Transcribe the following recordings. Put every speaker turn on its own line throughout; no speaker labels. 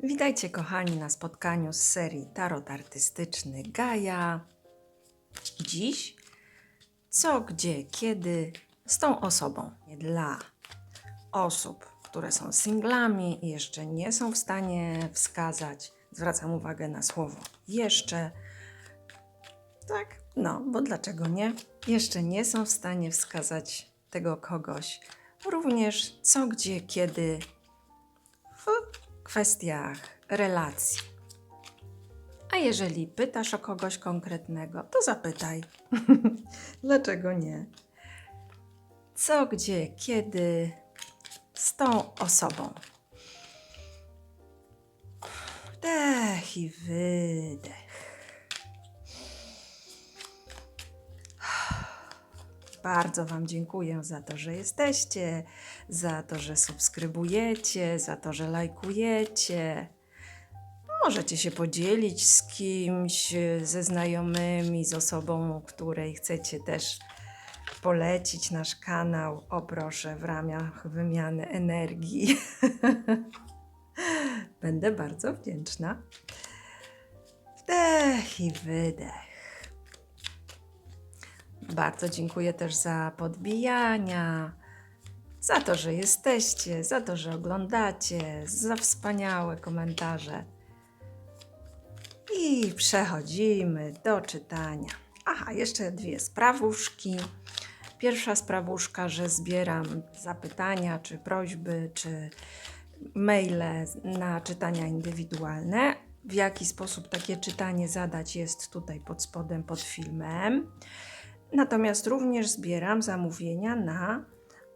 Witajcie kochani na spotkaniu z serii Tarot Artystyczny Gaja. Dziś co, gdzie, kiedy z tą osobą. Dla osób, które są singlami i jeszcze nie są w stanie wskazać, zwracam uwagę na słowo jeszcze. Tak, no, bo dlaczego nie? Jeszcze nie są w stanie wskazać tego kogoś. Również co, gdzie, kiedy kwestiach relacji. A jeżeli pytasz o kogoś konkretnego, to zapytaj. Dlaczego nie? Co, gdzie, kiedy z tą osobą. Wdech i wydech. Bardzo Wam dziękuję za to, że jesteście, za to, że subskrybujecie, za to, że lajkujecie. Możecie się podzielić z kimś, ze znajomymi, z osobą, której chcecie też polecić nasz kanał. O proszę, w ramach wymiany energii. Będę bardzo wdzięczna. Wdech i wydech. Bardzo dziękuję też za podbijania, za to, że jesteście, za to, że oglądacie, za wspaniałe komentarze. I przechodzimy do czytania. Aha, jeszcze dwie sprawuszki. Pierwsza sprawuszka, że zbieram zapytania, czy prośby, czy maile na czytania indywidualne. W jaki sposób takie czytanie zadać jest tutaj pod spodem, pod filmem. Natomiast również zbieram zamówienia na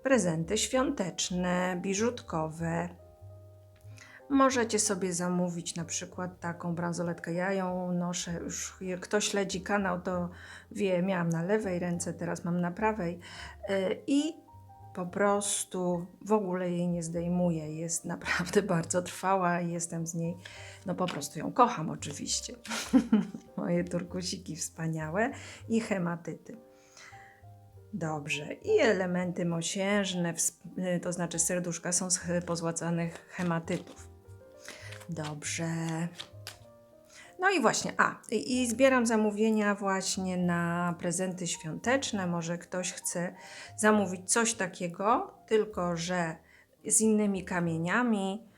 prezenty świąteczne, biżutkowe. Możecie sobie zamówić na przykład taką bransoletkę. Ja ją noszę, już jak kto śledzi kanał, to wie, miałam na lewej ręce, teraz mam na prawej. Yy, I po prostu w ogóle jej nie zdejmuję. Jest naprawdę bardzo trwała i jestem z niej, no po prostu ją kocham oczywiście. Moje turkusiki wspaniałe i hematyty. Dobrze. I elementy mosiężne, y, to znaczy serduszka, są z pozłacanych hematytów. Dobrze. No i właśnie, a, i, i zbieram zamówienia właśnie na prezenty świąteczne. Może ktoś chce zamówić coś takiego, tylko że z innymi kamieniami.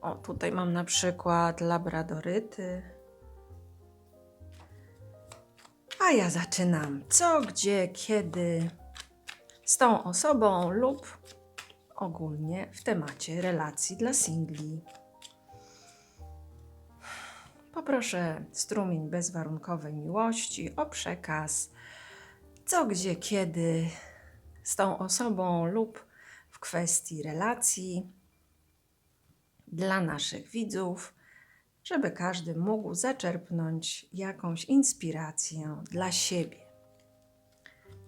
O, tutaj mam na przykład labradoryty. A ja zaczynam. Co, gdzie, kiedy z tą osobą lub ogólnie w temacie relacji dla singli. Poproszę strumień bezwarunkowej miłości o przekaz. Co, gdzie, kiedy z tą osobą lub w kwestii relacji dla naszych widzów żeby każdy mógł zaczerpnąć jakąś inspirację dla siebie.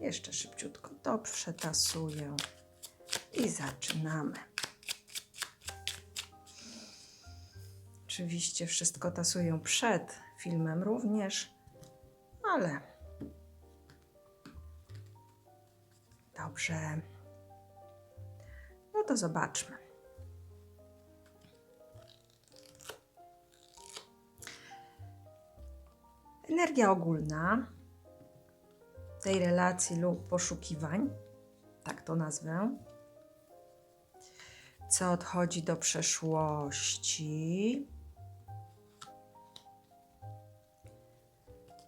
Jeszcze szybciutko to przetasuję i zaczynamy. Oczywiście wszystko tasuję przed filmem również, ale dobrze. No to zobaczmy. Energia ogólna tej relacji lub poszukiwań, tak to nazwę, co odchodzi do przeszłości,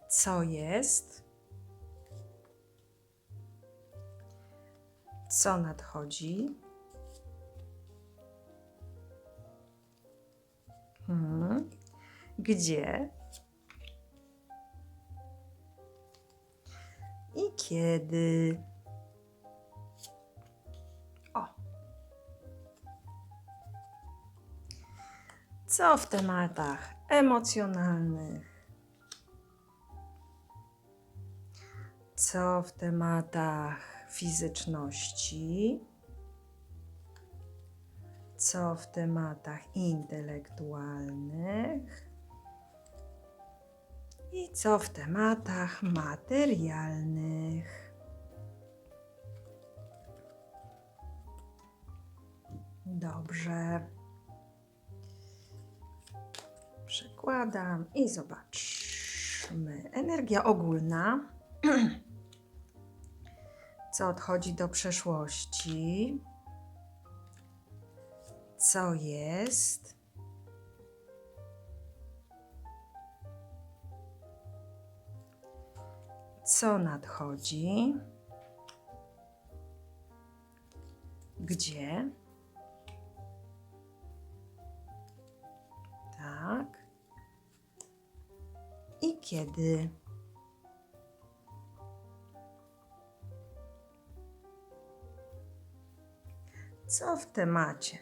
co jest, co nadchodzi, hmm. gdzie i kiedy. O. Co w tematach emocjonalnych? Co w tematach fizyczności? Co w tematach intelektualnych? I co w tematach materialnych? Dobrze. Przekładam i zobaczmy. Energia ogólna, co odchodzi do przeszłości, co jest. Co nadchodzi? Gdzie? Tak. I kiedy? Co w temacie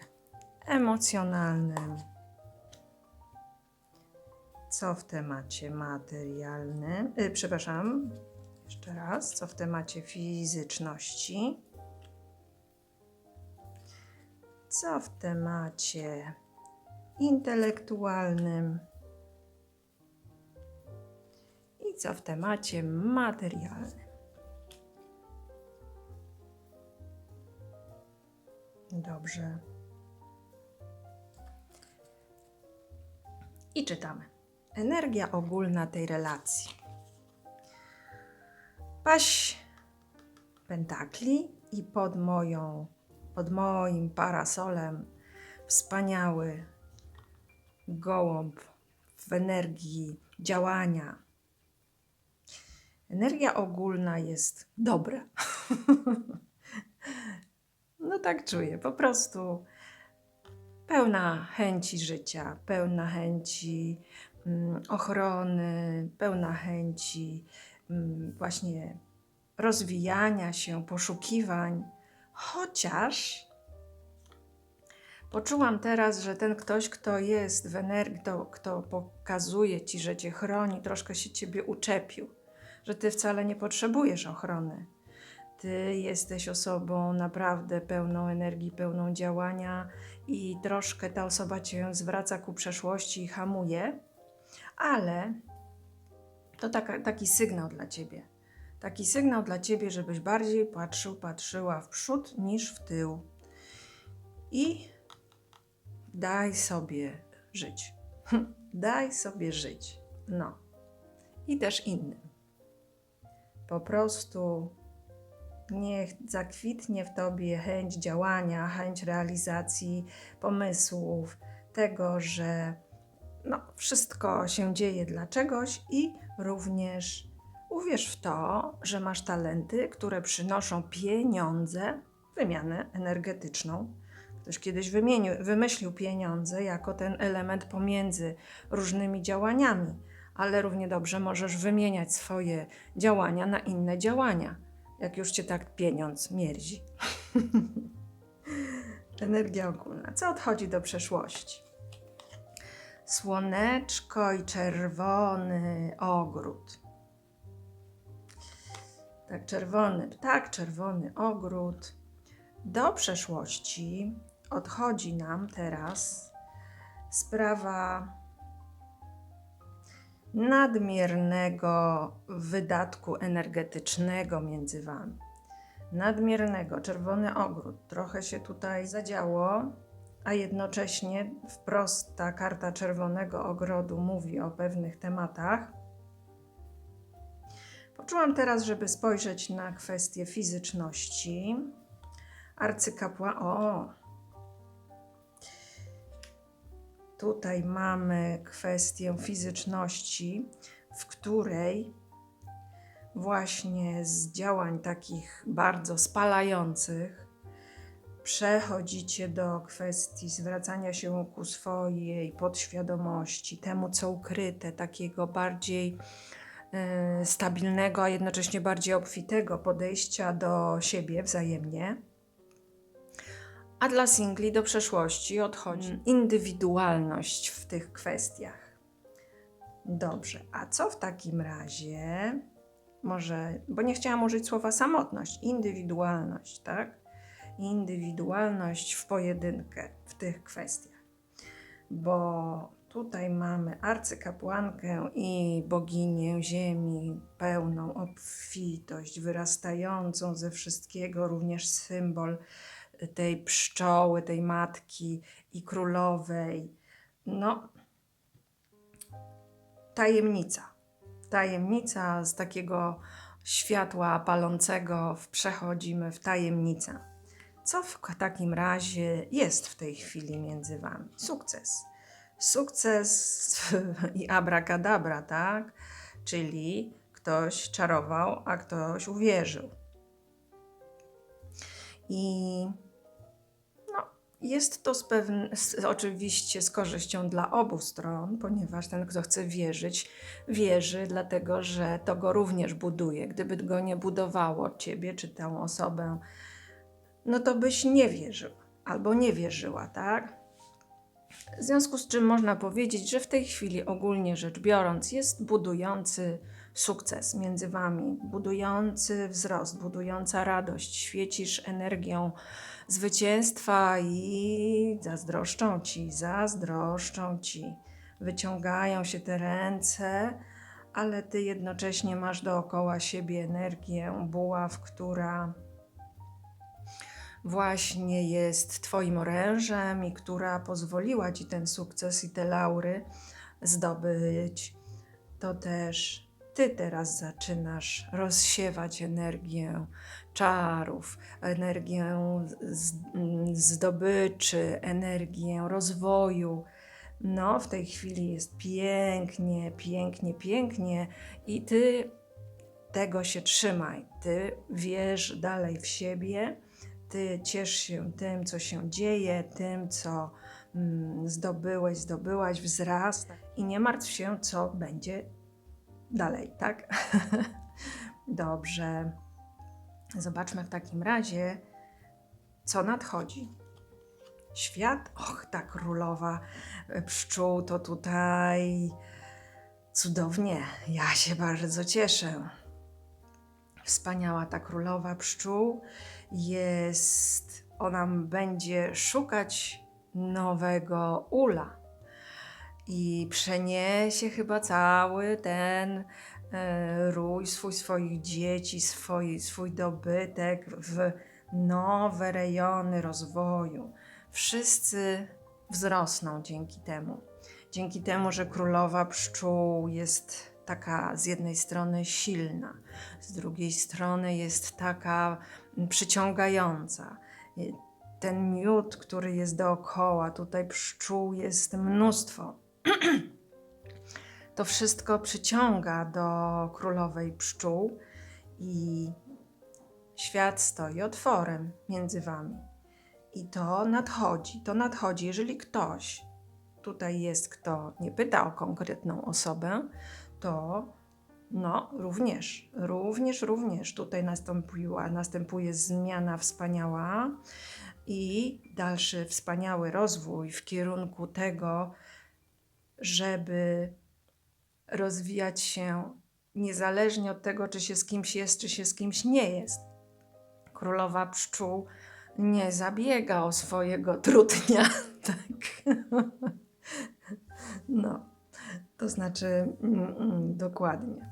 emocjonalnym? Co w temacie materialnym? Y, przepraszam, jeszcze raz. Co w temacie fizyczności? Co w temacie intelektualnym? I co w temacie materialnym? Dobrze. I czytamy. Energia ogólna tej relacji. Paść pentakli i pod moją, pod moim parasolem wspaniały gołąb w energii działania. Energia ogólna jest dobra. no tak czuję, po prostu pełna chęci życia, pełna chęci mm, ochrony, pełna chęci właśnie rozwijania się, poszukiwań, chociaż poczułam teraz, że ten ktoś, kto jest w energii, kto, kto pokazuje ci, że cię chroni, troszkę się ciebie uczepił, że ty wcale nie potrzebujesz ochrony. Ty jesteś osobą naprawdę pełną energii, pełną działania i troszkę ta osoba cię zwraca ku przeszłości i hamuje, ale to taka, taki sygnał dla ciebie. Taki sygnał dla ciebie, żebyś bardziej patrzył, patrzyła w przód niż w tył. I daj sobie żyć. daj sobie żyć. No. I też innym. Po prostu niech zakwitnie w tobie chęć działania, chęć realizacji pomysłów, tego, że no, wszystko się dzieje dla czegoś i również uwierz w to, że masz talenty, które przynoszą pieniądze, wymianę energetyczną. Ktoś kiedyś wymienił, wymyślił pieniądze jako ten element pomiędzy różnymi działaniami, ale równie dobrze możesz wymieniać swoje działania na inne działania jak już cię tak pieniądz mierzi. Energia ogólna. Co odchodzi do przeszłości? Słoneczko i czerwony ogród. Tak, czerwony ptak, czerwony ogród. Do przeszłości odchodzi nam teraz sprawa nadmiernego wydatku energetycznego między Wami. Nadmiernego, czerwony ogród, trochę się tutaj zadziało, a jednocześnie wprost ta karta czerwonego ogrodu mówi o pewnych tematach. Poczułam teraz, żeby spojrzeć na kwestię fizyczności. Arcykapła, o, Tutaj mamy kwestię fizyczności, w której właśnie z działań takich bardzo spalających przechodzicie do kwestii zwracania się ku swojej podświadomości, temu co ukryte, takiego bardziej y, stabilnego, a jednocześnie bardziej obfitego podejścia do siebie wzajemnie a dla singli do przeszłości odchodzi mm. indywidualność w tych kwestiach. Dobrze, a co w takim razie? Może, bo nie chciałam użyć słowa samotność, indywidualność, tak? Indywidualność w pojedynkę w tych kwestiach. Bo tutaj mamy arcykapłankę i boginię ziemi, pełną obfitość, wyrastającą ze wszystkiego, również symbol tej pszczoły, tej matki i królowej. No, tajemnica. Tajemnica z takiego światła palącego przechodzimy w tajemnicę. Co w takim razie jest w tej chwili między wami? Sukces. Sukces i abracadabra, tak? Czyli ktoś czarował, a ktoś uwierzył. I no, jest to z z, oczywiście z korzyścią dla obu stron, ponieważ ten, kto chce wierzyć, wierzy, dlatego że to go również buduje. Gdyby go nie budowało ciebie czy tę osobę, no to byś nie wierzył albo nie wierzyła, tak? W związku z czym można powiedzieć, że w tej chwili ogólnie rzecz biorąc jest budujący sukces między wami, budujący wzrost, budująca radość. Świecisz energią zwycięstwa i zazdroszczą ci, zazdroszczą ci. Wyciągają się te ręce, ale ty jednocześnie masz dookoła siebie energię buław, która właśnie jest Twoim orężem i która pozwoliła Ci ten sukces i te laury zdobyć, to też Ty teraz zaczynasz rozsiewać energię czarów, energię zdobyczy, energię rozwoju. No, w tej chwili jest pięknie, pięknie, pięknie i Ty tego się trzymaj. Ty wierz dalej w siebie ty ciesz się tym, co się dzieje, tym, co mm, zdobyłeś, zdobyłaś, wzrasta i nie martw się, co będzie dalej, tak? Dobrze. Zobaczmy w takim razie, co nadchodzi. Świat, och, ta królowa pszczół to tutaj cudownie. Ja się bardzo cieszę. Wspaniała ta królowa pszczół jest, ona będzie szukać nowego ula i przeniesie chyba cały ten e, rój swój, swoich dzieci, swój, swój dobytek w nowe rejony rozwoju. Wszyscy wzrosną dzięki temu. Dzięki temu, że królowa pszczół jest taka z jednej strony silna, z drugiej strony jest taka przyciągająca. Ten miód, który jest dookoła, tutaj pszczół jest mnóstwo. To wszystko przyciąga do królowej pszczół i świat stoi otworem między wami. I to nadchodzi, to nadchodzi. Jeżeli ktoś tutaj jest, kto nie pyta o konkretną osobę, to no, również, również, również tutaj nastąpiła, następuje zmiana wspaniała i dalszy wspaniały rozwój w kierunku tego, żeby rozwijać się niezależnie od tego, czy się z kimś jest, czy się z kimś nie jest. Królowa pszczół nie zabiega o swojego trudnia, tak. No, to znaczy mm, mm, dokładnie.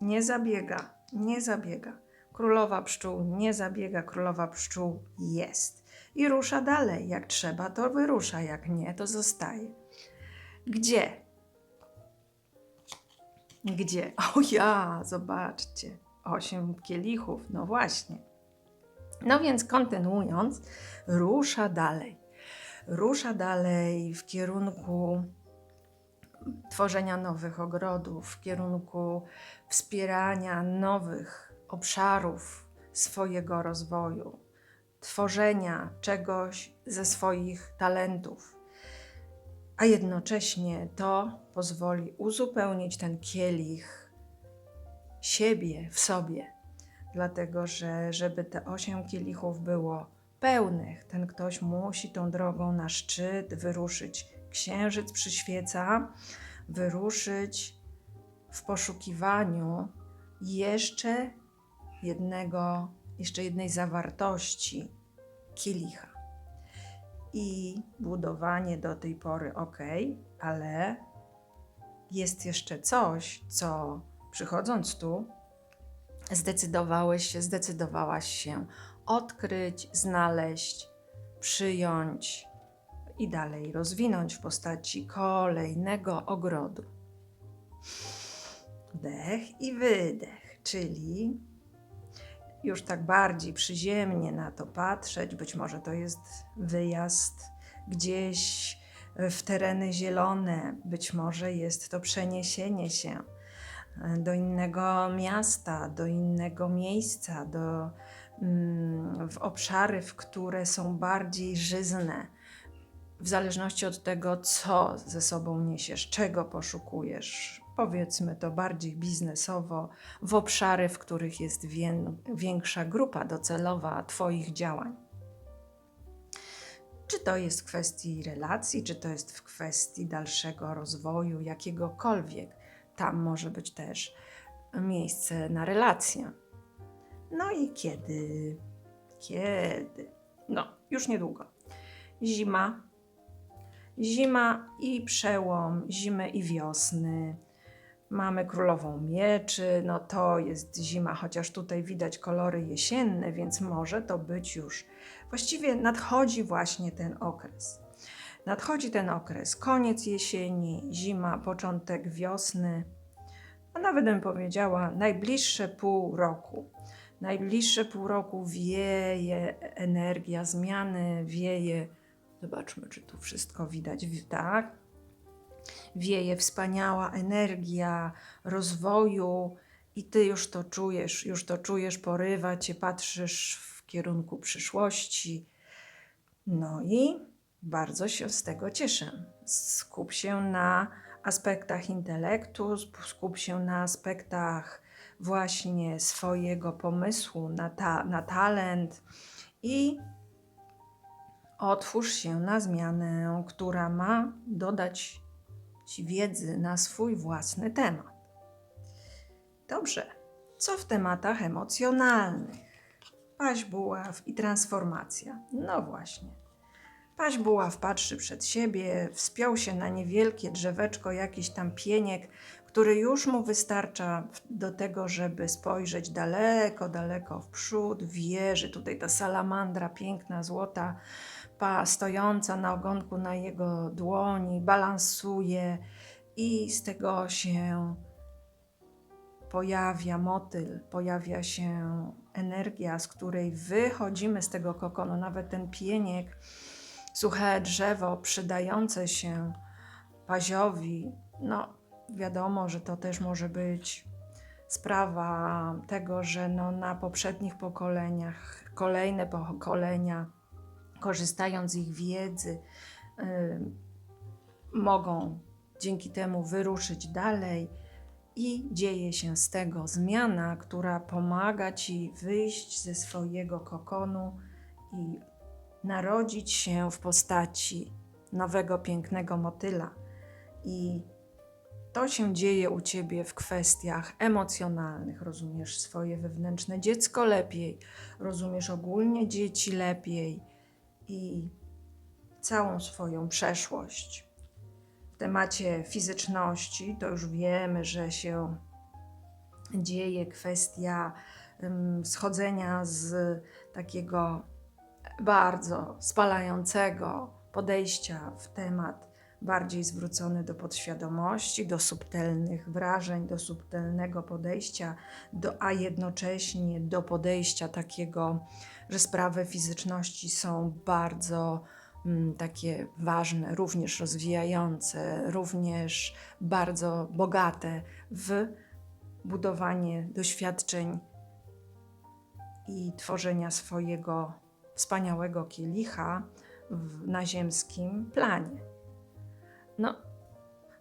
Nie zabiega, nie zabiega. Królowa pszczół nie zabiega, królowa pszczół jest. I rusza dalej. Jak trzeba, to wyrusza, jak nie, to zostaje. Gdzie? Gdzie? O ja, zobaczcie. Osiem kielichów, no właśnie. No więc kontynuując, rusza dalej. Rusza dalej w kierunku tworzenia nowych ogrodów, w kierunku wspierania nowych obszarów swojego rozwoju, tworzenia czegoś ze swoich talentów. A jednocześnie to pozwoli uzupełnić ten kielich siebie w sobie, dlatego że żeby te osiem kielichów było pełnych, ten ktoś musi tą drogą na szczyt wyruszyć. Księżyc przyświeca, wyruszyć w poszukiwaniu jeszcze jednego, jeszcze jednej zawartości kielicha. I budowanie do tej pory ok, ale jest jeszcze coś, co przychodząc tu, zdecydowałeś się, zdecydowałaś się odkryć, znaleźć, przyjąć – i dalej rozwinąć w postaci kolejnego ogrodu. Wdech i wydech, czyli już tak bardziej przyziemnie na to patrzeć. Być może to jest wyjazd gdzieś w tereny zielone, być może jest to przeniesienie się do innego miasta, do innego miejsca, do, mm, w obszary, w które są bardziej żyzne. W zależności od tego, co ze sobą niesiesz, czego poszukujesz, powiedzmy to bardziej biznesowo, w obszary, w których jest wię- większa grupa docelowa Twoich działań. Czy to jest w kwestii relacji, czy to jest w kwestii dalszego rozwoju jakiegokolwiek. Tam może być też miejsce na relacje. No i kiedy? Kiedy? No, już niedługo. Zima. Zima i przełom zimy i wiosny. Mamy królową mieczy, no to jest zima, chociaż tutaj widać kolory jesienne, więc może to być już. Właściwie nadchodzi właśnie ten okres. Nadchodzi ten okres, koniec jesieni, zima, początek wiosny, a nawet bym powiedziała najbliższe pół roku. Najbliższe pół roku wieje energia zmiany, wieje. Zobaczmy, czy tu wszystko widać. Wi- Tak, wieje wspaniała energia rozwoju i ty już to czujesz, już to czujesz, porywa cię, patrzysz w kierunku przyszłości. No i bardzo się z tego cieszę. Skup się na aspektach intelektu, skup się na aspektach właśnie swojego pomysłu, na, ta, na talent i otwórz się na zmianę, która ma dodać Ci wiedzy na swój własny temat. Dobrze, co w tematach emocjonalnych? Paź buław i transformacja. No właśnie. Paź buław patrzy przed siebie, wspiął się na niewielkie drzeweczko, jakiś tam pieniek, który już mu wystarcza do tego, żeby spojrzeć daleko, daleko w przód. Wieży, tutaj ta salamandra piękna, złota, stojąca na ogonku na jego dłoni, balansuje i z tego się pojawia motyl, pojawia się energia, z której wychodzimy z tego kokonu, nawet ten pieniek, suche drzewo przydające się paziowi. No, wiadomo, że to też może być sprawa tego, że no, na poprzednich pokoleniach, kolejne pokolenia, korzystając z ich wiedzy, y, mogą dzięki temu wyruszyć dalej i dzieje się z tego zmiana, która pomaga ci wyjść ze swojego kokonu i narodzić się w postaci nowego pięknego motyla. I to się dzieje u ciebie w kwestiach emocjonalnych. Rozumiesz swoje wewnętrzne dziecko lepiej, rozumiesz ogólnie dzieci lepiej i całą swoją przeszłość. W temacie fizyczności to już wiemy, że się dzieje kwestia schodzenia z takiego bardzo spalającego podejścia w temat bardziej zwrócony do podświadomości, do subtelnych wrażeń, do subtelnego podejścia, do, a jednocześnie do podejścia takiego, że sprawy fizyczności są bardzo mm, takie ważne, również rozwijające, również bardzo bogate w budowanie doświadczeń i tworzenia swojego wspaniałego kielicha w, na ziemskim planie. No,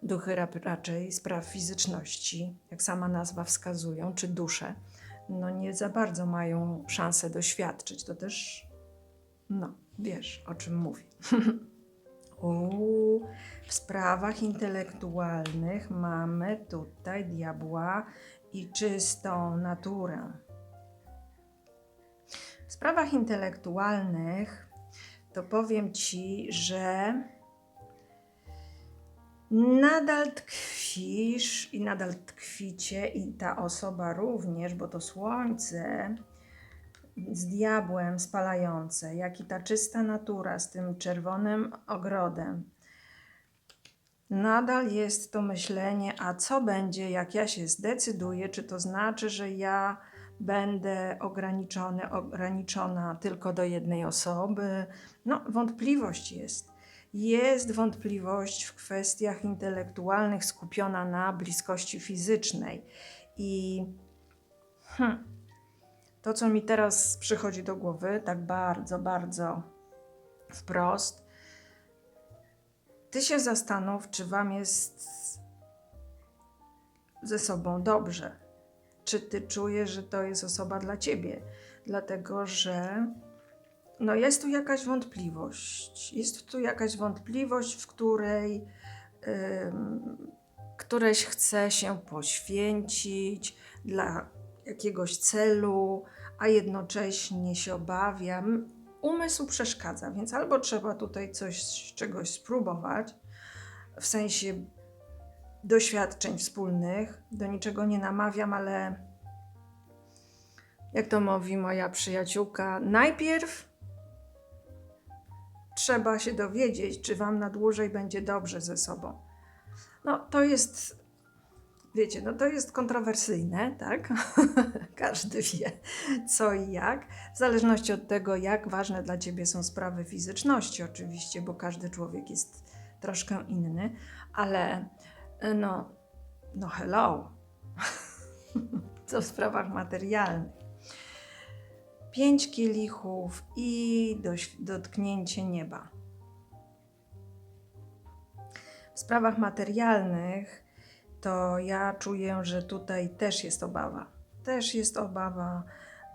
duchy raczej spraw fizyczności, jak sama nazwa wskazują, czy dusze, no nie za bardzo mają szansę doświadczyć. To też, no, wiesz o czym mówię. Uuu, w sprawach intelektualnych mamy tutaj diabła i czystą naturę. W sprawach intelektualnych to powiem ci, że nadal tkwisz i nadal tkwicie, i ta osoba również, bo to słońce z diabłem spalające, jak i ta czysta natura z tym czerwonym ogrodem. Nadal jest to myślenie, a co będzie, jak ja się zdecyduję? Czy to znaczy, że ja będę ograniczony, ograniczona tylko do jednej osoby? No, wątpliwość jest. Jest wątpliwość w kwestiach intelektualnych skupiona na bliskości fizycznej. I hmm, to, co mi teraz przychodzi do głowy, tak bardzo, bardzo wprost, ty się zastanów, czy wam jest ze sobą dobrze. Czy ty czujesz, że to jest osoba dla ciebie? Dlatego, że no jest tu jakaś wątpliwość. Jest tu jakaś wątpliwość, w której ym, któreś chce się poświęcić dla jakiegoś celu, a jednocześnie się obawia. M- Umysł przeszkadza, więc albo trzeba tutaj coś, czegoś spróbować, w sensie doświadczeń wspólnych, do niczego nie namawiam, ale jak to mówi moja przyjaciółka, najpierw trzeba się dowiedzieć, czy wam na dłużej będzie dobrze ze sobą. No, to jest, wiecie, no to jest kontrowersyjne, tak? Każdy wie co i jak, w zależności od tego, jak ważne dla ciebie są sprawy fizyczności, oczywiście, bo każdy człowiek jest troszkę inny, ale no, no hello, co w sprawach materialnych. Pięć kielichów i dotknięcie nieba. W sprawach materialnych to ja czuję, że tutaj też jest obawa. Też jest obawa,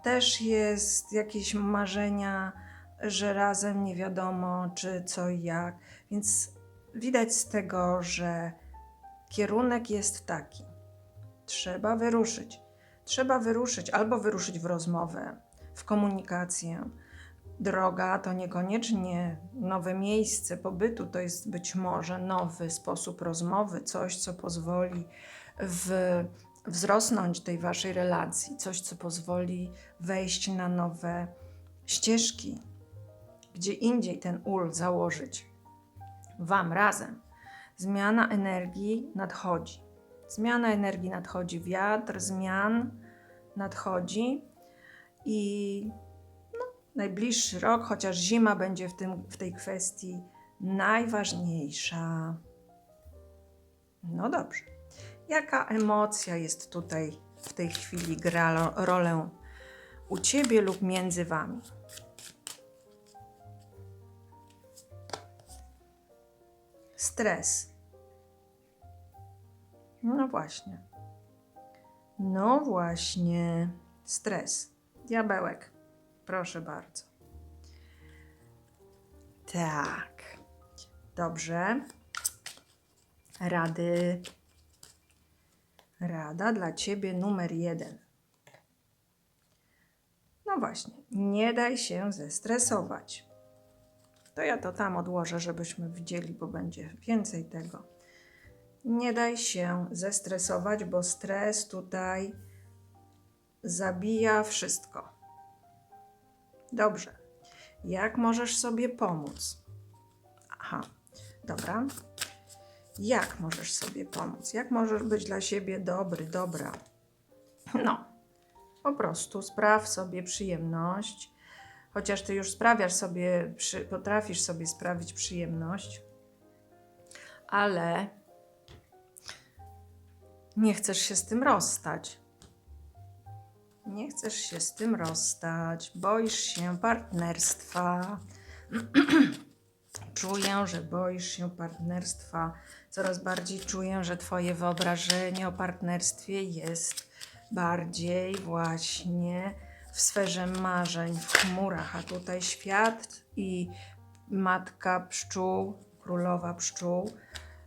też jest jakieś marzenia, że razem nie wiadomo czy co i jak. Więc widać z tego, że kierunek jest taki. Trzeba wyruszyć. Trzeba wyruszyć albo wyruszyć w rozmowę, w komunikację. Droga to niekoniecznie nowe miejsce pobytu, to jest być może nowy sposób rozmowy, coś, co pozwoli w, wzrosnąć tej waszej relacji, coś, co pozwoli wejść na nowe ścieżki, gdzie indziej ten ul założyć. Wam razem. Zmiana energii nadchodzi. Zmiana energii nadchodzi, wiatr zmian nadchodzi i no, najbliższy rok, chociaż zima będzie w, tym, w tej kwestii najważniejsza. No dobrze. Jaka emocja jest tutaj w tej chwili gra rolę u ciebie lub między wami? Stres. No właśnie. No właśnie. Stres. Diabełek. Proszę bardzo. Tak. Dobrze. Rady. Rada dla ciebie numer jeden. No właśnie, nie daj się zestresować. To ja to tam odłożę, żebyśmy widzieli, bo będzie więcej tego. Nie daj się zestresować, bo stres tutaj zabija wszystko. Dobrze. Jak możesz sobie pomóc? Aha, dobra. Jak możesz sobie pomóc? Jak możesz być dla siebie dobry, dobra? No, po prostu spraw sobie przyjemność. Chociaż ty już sprawiasz sobie, potrafisz sobie sprawić przyjemność, ale nie chcesz się z tym rozstać. Nie chcesz się z tym rozstać, boisz się partnerstwa. czuję, że boisz się partnerstwa. Coraz bardziej czuję, że Twoje wyobrażenie o partnerstwie jest bardziej właśnie w sferze marzeń, w chmurach, a tutaj świat i matka pszczół, królowa pszczół,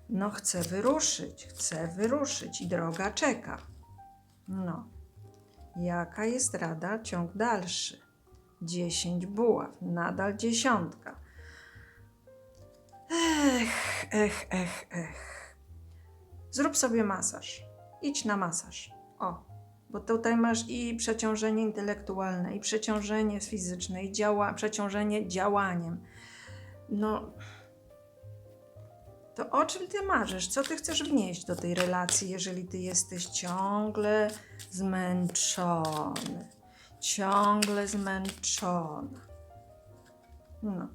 no chce wyruszyć, chce wyruszyć i droga czeka. No. Jaka jest rada? Ciąg dalszy. 10 buław, nadal dziesiątka. Ech, ech, ech, ech. Zrób sobie masaż. Idź na masaż. O, bo tutaj masz i przeciążenie intelektualne, i przeciążenie fizyczne, i działa, przeciążenie działaniem. No, To o czym ty marzysz? Co ty chcesz wnieść do tej relacji, jeżeli ty jesteś ciągle zmęczony? Ciągle zmęczona. No,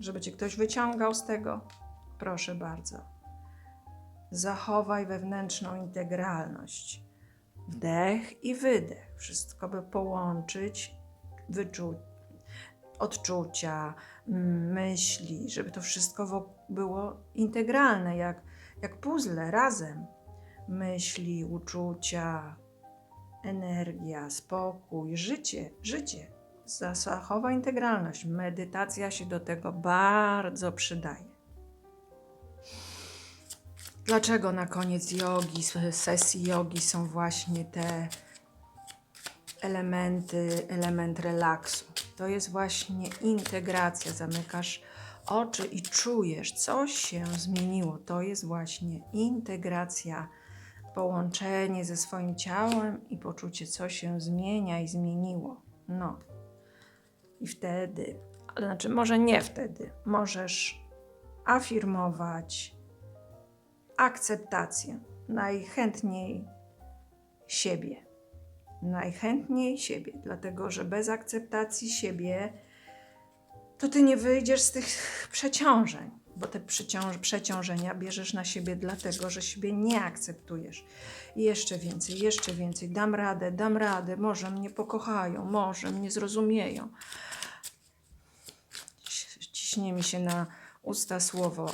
żeby cię ktoś wyciągał z tego, proszę bardzo. Zachowaj wewnętrzną integralność. Wdech i wydech. Wszystko by połączyć, wyczuć, odczucia, myśli, żeby to wszystko było integralne, jak, jak puzzle razem. Myśli, uczucia, energia, spokój, życie, życie. Zachowa integralność. Medytacja się do tego bardzo przydaje. Dlaczego na koniec jogi, sesji jogi są właśnie te elementy, element relaksu? To jest właśnie integracja. Zamykasz oczy i czujesz, coś się zmieniło. To jest właśnie integracja, połączenie ze swoim ciałem i poczucie, co się zmienia i zmieniło. No. I wtedy, ale znaczy może nie wtedy, możesz afirmować akceptację. Najchętniej siebie. Najchętniej siebie, dlatego że bez akceptacji siebie to ty nie wyjdziesz z tych przeciążeń, bo te przeciąż przeciążenia bierzesz na siebie dlatego, że siebie nie akceptujesz. I jeszcze więcej, jeszcze więcej. Dam radę, dam radę, może mnie pokochają, może mnie zrozumieją. Ciśnie mi się na usta słowo,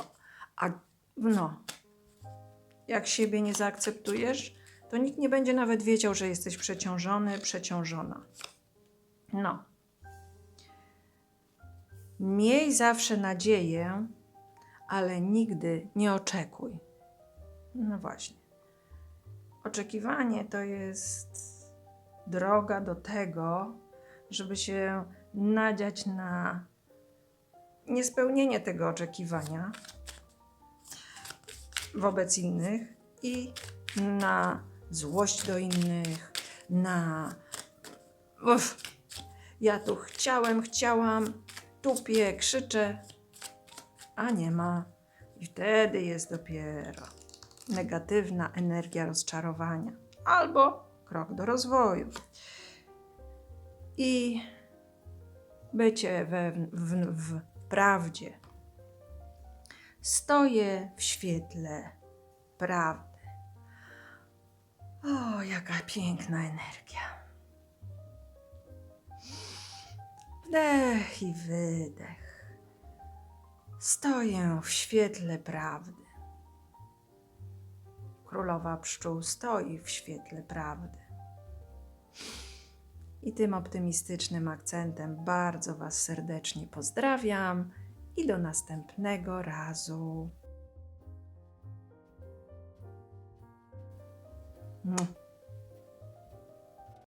a no, jak siebie nie zaakceptujesz, to nikt nie będzie nawet wiedział, że jesteś przeciążony, przeciążona. No. Miej zawsze nadzieję, ale nigdy nie oczekuj. No właśnie. Oczekiwanie to jest droga do tego, żeby się nadziać na niespełnienie tego oczekiwania wobec innych i na złość do innych, na. Uf, ja tu chciałem, chciałam, tupię, krzyczę, a nie ma. I wtedy jest dopiero negatywna energia rozczarowania albo krok do rozwoju. I bycie we, w, w prawdzie. Stoję w świetle prawdy. O, jaka piękna energia. Wdech i wydech. Stoję w świetle prawdy. Królowa pszczół stoi w świetle prawdy. I tym optymistycznym akcentem bardzo Was serdecznie pozdrawiam i do następnego razu. Mm.